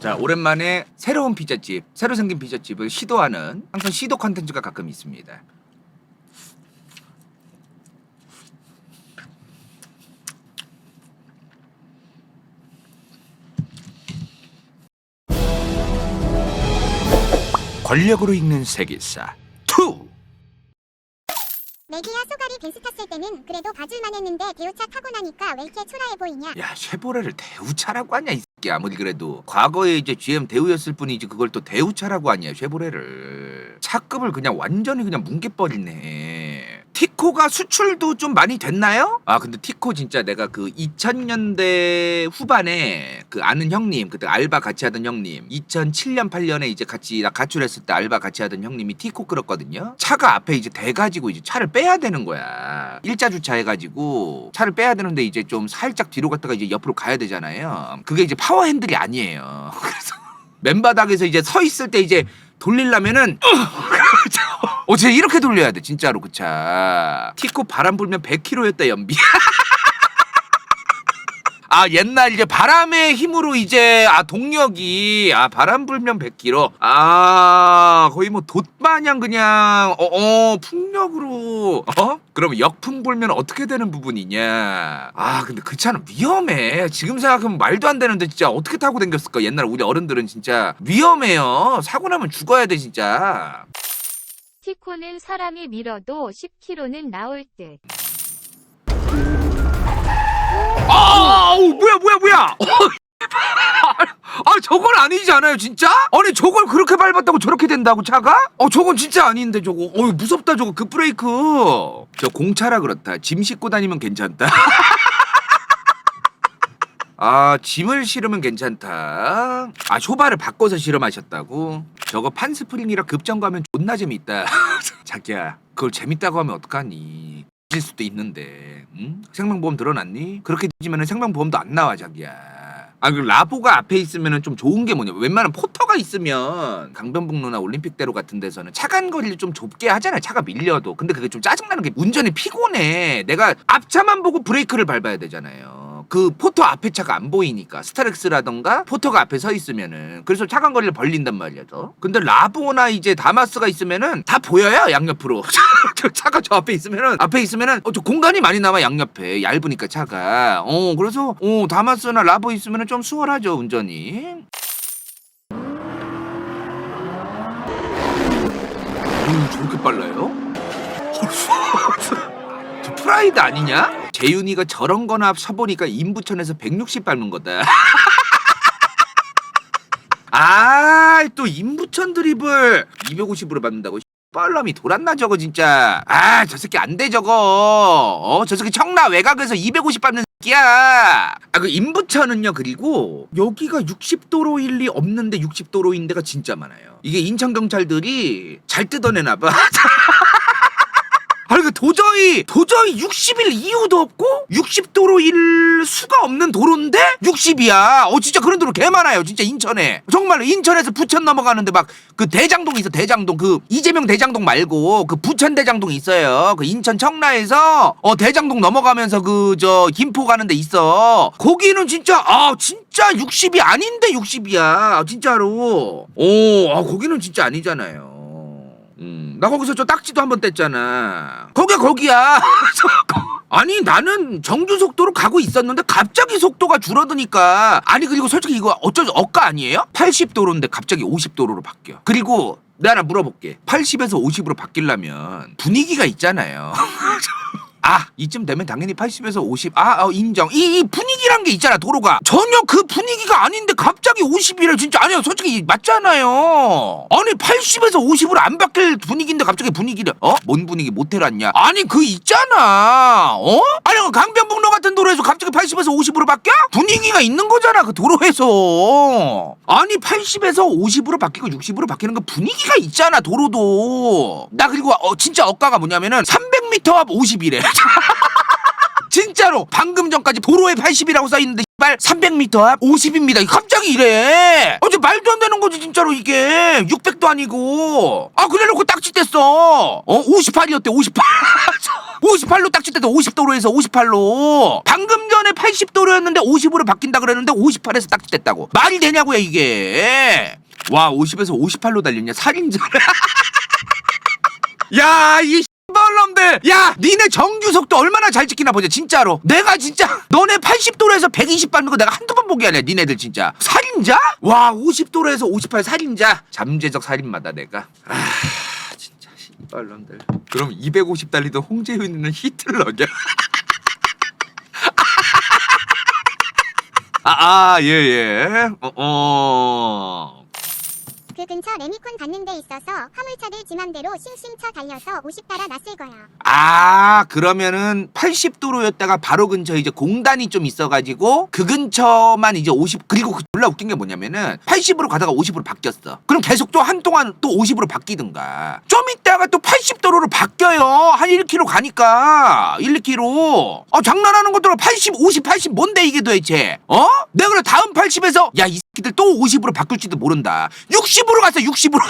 자 오랜만에 새로운 피자집 새로 생긴 피자집을 시도하는 항상 시도 컨텐츠가 가끔 있습니다. 권력으로 읽는 세계사 2 내기야 쏘가리 벤스 탔을 때는 그래도 봐줄만 했는데 대우차 타고 나니까 왜 이렇게 초라해 보이냐? 야 쉐보레를 대우차라고 하냐 이 아무리 그래도 과거에 이제 GM 대우였을 뿐이지 그걸 또 대우차라고 하냐 쉐보레를. 차급을 그냥 완전히 그냥 뭉개버리네 티코가 수출도 좀 많이 됐나요? 아 근데 티코 진짜 내가 그 2000년대 후반에 그 아는 형님 그때 알바 같이 하던 형님 2007년 8년에 이제 같이 나 가출했을 때 알바 같이 하던 형님이 티코 끌었거든요. 차가 앞에 이제 대가지고 이제 차를 빼야 되는 거야. 일자 주차 해가지고 차를 빼야 되는데 이제 좀 살짝 뒤로 갔다가 이제 옆으로 가야 되잖아요. 그게 이제 파워 핸들이 아니에요. 그래서 맨바닥에서 이제 서 있을 때 이제 돌리려면은 어, 진짜 이렇게 돌려야 돼 진짜로 그 차. 티코 바람 불면 100km였다 연비. 아 옛날 이제 바람의 힘으로 이제 아 동력이 아 바람 불면 100km 아 거의 뭐 돛마냥 그냥 어, 어 풍력으로. 어? 그럼 역풍 불면 어떻게 되는 부분이냐? 아 근데 그 차는 위험해. 지금 생각하면 말도 안 되는데 진짜 어떻게 타고 댕겼을까? 옛날 우리 어른들은 진짜 위험해요. 사고 나면 죽어야 돼 진짜. 티코는 사람이 밀어도 10km는 나올 듯. 아, 아우, 뭐야, 뭐야, 뭐야! 어, 아, 저건 아니지 않아요, 진짜? 아니, 저걸 그렇게 밟았다고 저렇게 된다고, 차가? 어, 저건 진짜 아닌데, 저거. 어, 무섭다, 저거, 급브레이크. 저 공차라 그렇다. 짐 싣고 다니면 괜찮다. 아, 짐을 실으면 괜찮다. 아, 쇼바를 바꿔서 실험하셨다고? 저거 판스프링이라 급정 가면 존나 재밌다. 자기야, 그걸 재밌다고 하면 어떡하니? 질 수도 있는데, 응? 생명보험 들어놨니? 그렇게 뒤지면 생명보험도 안 나와, 자기야. 아, 그 라보가 앞에 있으면 좀 좋은 게 뭐냐. 웬만한 포터가 있으면 강변북로나 올림픽대로 같은 데서는 차간 거리를 좀 좁게 하잖아요. 차가 밀려도. 근데 그게 좀 짜증나는 게 운전이 피곤해. 내가 앞차만 보고 브레이크를 밟아야 되잖아요. 그 포터 앞에 차가 안 보이니까 스타렉스라던가 포터가 앞에 서 있으면은 그래서 차간 거리를 벌린단 말이야 저. 근데 라보나 이제 다마스가 있으면은 다 보여요 양옆으로. 저 차가 저 앞에 있으면은 앞에 있으면은 어, 저 공간이 많이 남아 양옆에. 얇으니까 차가. 어 그래서 어 다마스나 라보 있으면은 좀 수월하죠 운전이. 오 저렇게 빨라요? 저 프라이드 아니냐? 재윤이가 저런 거나 쳐보니까 인부천에서 160 밟는 거다. 아, 또 인부천 드립을 250으로 밟는다고. 뻘럼이 돌았나 저거 진짜. 아, 저 새끼 안 돼 저거. 어, 저 새끼 청라 외곽에서 250 밟는 새끼야. 아, 그 인부천은요. 그리고 여기가 60도로 일 리 없는데 60도로인 데가 진짜 많아요. 이게 인천 경찰들이 잘 뜯어내나 봐. 아니 그 도저히 도저히 60일 이유도 없고 60도로 일 수가 없는 도로인데 60이야. 어 진짜 그런 도로 개 많아요. 진짜 인천에. 정말로 인천에서 부천 넘어가는데 막 그 대장동 있어 대장동 그 이재명 대장동 말고 그 부천 대장동 있어요. 그 인천 청라에서 어 대장동 넘어가면서 그 저 김포 가는 데 있어. 거기는 진짜 아 진짜 60이 아닌데 60이야. 진짜로. 오, 아 거기는 진짜 아니잖아요. 음, 나 거기서 저 딱지도 한 번 뗐잖아. 거기가 거기야. 아니 나는 정주 속도로 가고 있었는데 갑자기 속도가 줄어드니까 아니 그리고 솔직히 이거 어쩌죠 억까 아니에요? 80도로인데 갑자기 50도로로 바뀌어. 그리고 내가 하나 물어볼게. 80에서 50으로 바뀌려면 분위기가 있잖아요. 아 이쯤 되면 당연히 80에서 50. 아 어, 인정. 이, 이 분위기란 게 있잖아 도로가. 전혀 그 분위기가 아닌데 갑자기 50이래 진짜 아니야 솔직히 맞잖아요. 아니 80에서 50으로 안 바뀔 분위기인데 갑자기 분위기를 어? 뭔 분위기 모텔았냐? 아니 그 있잖아. 어? 아니 그 강변북로 같은 도로에서 갑자기 80에서 50으로 바뀌어? 분위기가 있는 거잖아 그 도로에서. 아니 80에서 50으로 바뀌고 60으로 바뀌는 거 분위기가 있잖아 도로도. 나 그리고 어, 진짜 억가가 뭐냐면은 300m 앞 50이래. 진짜로 방금 전까지 도로에 80이라고 써 있는데 발 300m 앞 50입니다. 갑자기 이래. 어제 말도 안 되는 거지 진짜로 이게 600도 아니고. 아 그래놓고 딱지 뗐어. 어 58이었대 58. 58로 딱지 뗐어 50도로에서 58로. 방금 전에 80도로였는데 50으로 바뀐다 그랬는데 58에서 딱지 뗐다고. 말이 되냐고요 이게. 와 50에서 58로 달렸냐 살인자를. 야, 이 씨발놈들! 야, 니네 정규 속도 얼마나 잘 지키나 보자, 진짜로. 내가 진짜, 너네 80도로에서 120 밟는 거 내가 한두 번 보게 하냐, 니네들 진짜. 살인자? 와, 50도로에서 58 살인자. 잠재적 살인마다, 내가. 아, 진짜, 씨발놈들. 그럼 250 달리던 홍재윤이는 히틀러냐? 아, 아, 예, 예. 어, 어. 그 근처 레미콘 받는 데 있어서 화물차들 지맘대로 싱싱 쳐 달려서 50 달아 놨을 거야. 아 그러면은 80도로였다가 바로 근처에 이제 공단이 좀 있어가지고 그 근처만 이제 50 그리고 그 졸라 웃긴 게 뭐냐면은 80으로 가다가 50으로 바뀌었어 그럼 계속 또 한동안 또 50으로 바뀌든가 좀 있다 가 또 80도로로 바뀌어요 한 1km 가니까 1, 2km 어 장난하는 것도 80 50 80 뭔데 이게 도대체 어? 내가 그래 다음 80에서 야 이 새끼들 또 50으로 바꿀지도 모른다 60으로 갔어 60으로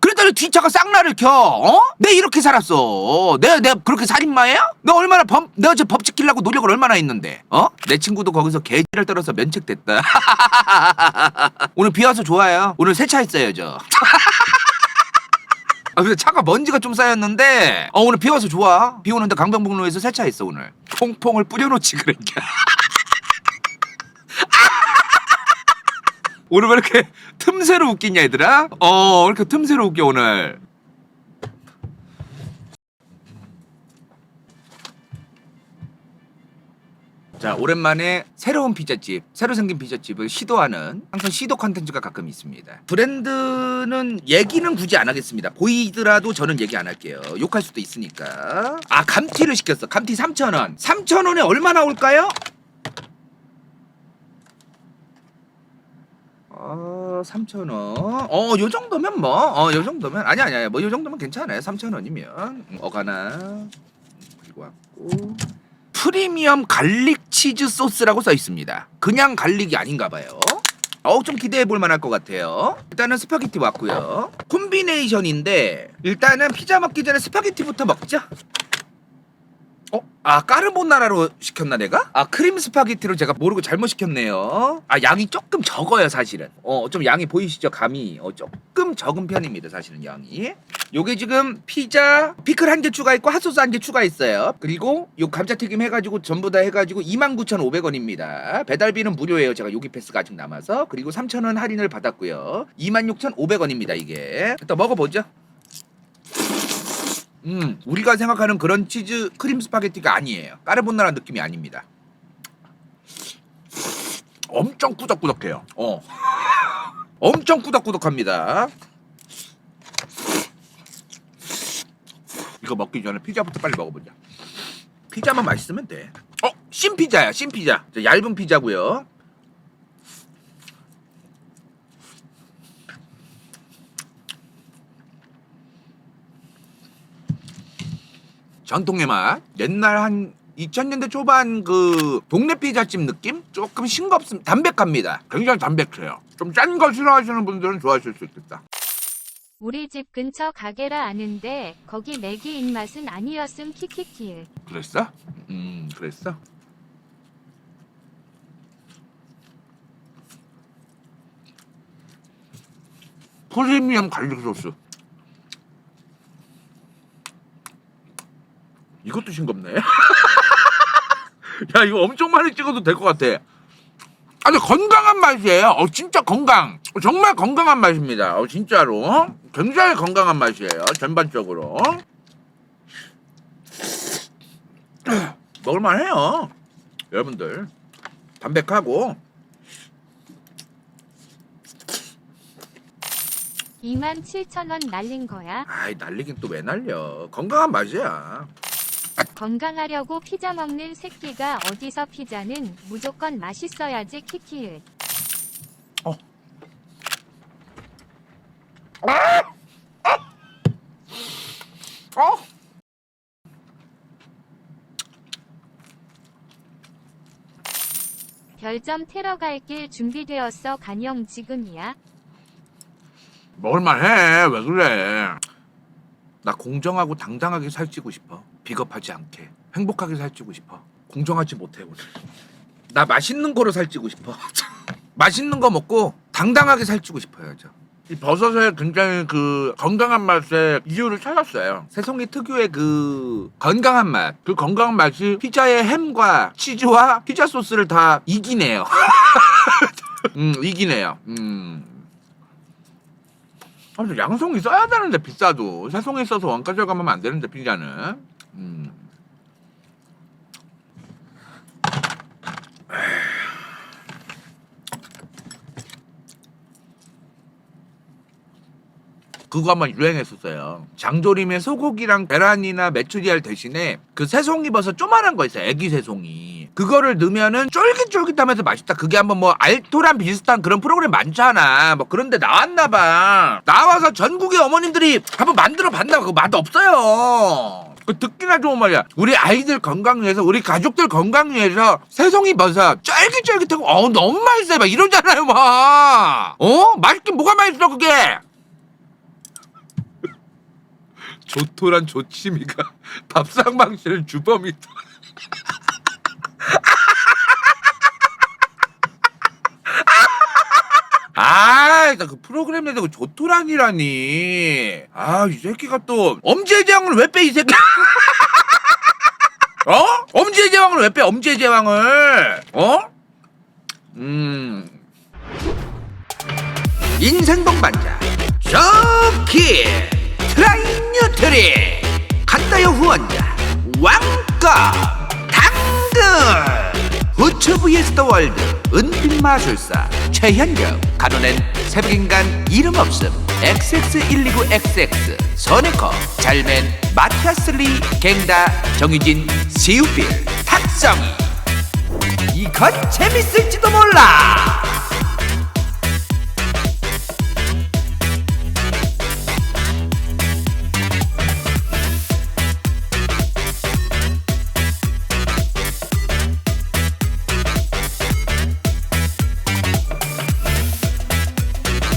그랬더니 뒤차가 쌍나를 켜. 어? 내 이렇게 살았어. 내가 내가 그렇게 살인마야? 너 얼마나 법 내가 저 법 지키려고 노력을 얼마나 했는데. 어? 내 친구도 거기서 개지를 떨어서 면책됐다. 오늘 비 와서 좋아요. 오늘 세차했어요, 저. 아 근데 차가 먼지가 좀 쌓였는데 어 오늘 비 와서 좋아. 비 오는데 강변북로에서 세차했어 오늘. 퐁퐁을 뿌려놓지 그랬냐. 오늘 왜 이렇게 틈새로 웃기냐 얘들아? 어, 왜 이렇게 틈새로 웃겨 오늘? 자, 오랜만에 새로운 피자집, 새로 생긴 피자집을 시도하는 항상 시도 컨텐츠가 가끔 있습니다. 브랜드는 얘기는 굳이 안 하겠습니다. 보이더라도 저는 얘기 안 할게요. 욕할 수도 있으니까. 아, 감튀를 시켰어. 감튀 3,000원. 3,000원에 얼마 나올까요? 어, 3,000원. 어, 요 정도면 뭐, 어, 요 정도면, 아니, 아니, 아니, 뭐, 요 정도면 괜찮아요. 3,000원이면. 어가나, 그리고 왔고. 프리미엄 갈릭 치즈 소스라고 써 있습니다. 그냥 갈릭이 아닌가 봐요. 어, 좀 기대해 볼 만할 것 같아요. 일단은 스파게티 왔고요. 콤비네이션인데, 일단은 피자 먹기 전에 스파게티부터 먹자. 어? 아 까르보나라로 시켰나 내가? 아 크림 스파게티로 제가 모르고 잘못 시켰네요. 아 양이 조금 적어요 사실은. 어 좀 양이 보이시죠 감이 어 조금 적은 편입니다 사실은 양이. 요게 지금 피자 피클 한 개 추가했고 핫소스 한 개 추가했어요. 그리고 요 감자튀김 해가지고 전부 다 해가지고 29,500원입니다. 배달비는 무료예요. 제가 요기 패스가 아직 남아서 그리고 3,000원 할인을 받았고요. 26,500원입니다 이게. 일단 먹어보죠. 음, 우리가 생각하는 그런 치즈 크림 스파게티가 아니에요. 까르보나라 느낌이 아닙니다. 엄청 꾸덕꾸덕해요. 어. 엄청 꾸덕꾸덕합니다. 이거 먹기 전에 피자부터 빨리 먹어보자. 피자만 맛있으면 돼. 어, 신 피자야, 신 피자. 저 얇은 피자고요. 전통의 맛. 옛날 한 2000년대 초반 그 동네 피자집 느낌? 조금 싱겁습니다. 담백합니다. 굉장히 담백해요. 좀 짠 거 싫어하시는 분들은 좋아하실 수 있겠다. 우리 집 근처 가게라 아는데 거기 맥이 입맛은 아니었음 키키키. 그랬어? 음, 그랬어? 프리미엄 갈릭 소스. 이것도 싱겁네. 야, 이거 엄청 많이 찍어도 될 것 같아. 아주 건강한 맛이에요. 어, 진짜 건강. 정말 건강한 맛입니다. 어, 진짜로. 굉장히 건강한 맛이에요. 전반적으로. 먹을만 해요. 여러분들 담백하고 27,000원 날린 거야. 아이 날리긴 또 왜 날려? 건강한 맛이야. 건강하려고 피자 먹는 새끼가 어디서 피자는 무조건 맛있어야지 키키읒. 어? 별점 테러 갈 길 준비되었어 간영 지금이야. 먹을만해 왜 그래 나 공정하고 당당하게 살찌고 싶어 비겁하지 않게 행복하게 살찌고 싶어. 공정하지 못해 오늘 나 맛있는 거로 살찌고 싶어. 맛있는 거 먹고 당당하게 살찌고 싶어요 저. 이 버섯에 굉장히 그 건강한 맛의 이유를 찾았어요. 새송이 특유의 그 건강한 맛 그 건강한 맛이 피자의 햄과 치즈와 피자 소스를 다 이기네요. 음 이기네요. 음. 아, 근데 양송이 써야 되는데 비싸도. 새송이 써서 원가 절 감하면 안 되는데 피자는 음. 그거 한번 유행했었어요. 장조림에 소고기랑 계란이나 메추리알 대신에 그 새송이 버섯 조만한 거 있어요. 애기 새송이. 그거를 넣으면은 쫄깃쫄깃하면서 맛있다. 그게 한번 뭐 알토란 비슷한 그런 프로그램 많잖아. 뭐 그런데 나왔나 봐. 나와서 전국의 어머님들이 한번 만들어 봤나 봐. 그거 맛 없어요. 그 듣기나 좋은 말이야. 우리 아이들 건강 위해서, 우리 가족들 건강 위해서 새송이 버섯 쫄깃쫄깃하고 어 너무 맛있어요. 막 이러잖아요, 막. 어? 맛있긴 뭐가 맛있어 그게? 조토란 조치미가 밥상 방실을 주범이 아, 나 그 프로그램에서 그 조토란이라니. 아, 이 새끼가 또 엄지의 제왕을 왜 빼 이 새끼? 어? 엄지의 제왕을 왜 빼? 엄지의 제왕을. 어? 음. 인생 동반자 저키 트라이 뉴트리 간다요 후원자 왕가 당근 후츠 vs 더 월드 은빛 마술사 최현경. 간호는 새벽인간 이름 없음 XX129XX 선에커 잘맨 마티아슬리 갱다 정유진 시우필 탁성이. 이건 재밌을지도 몰라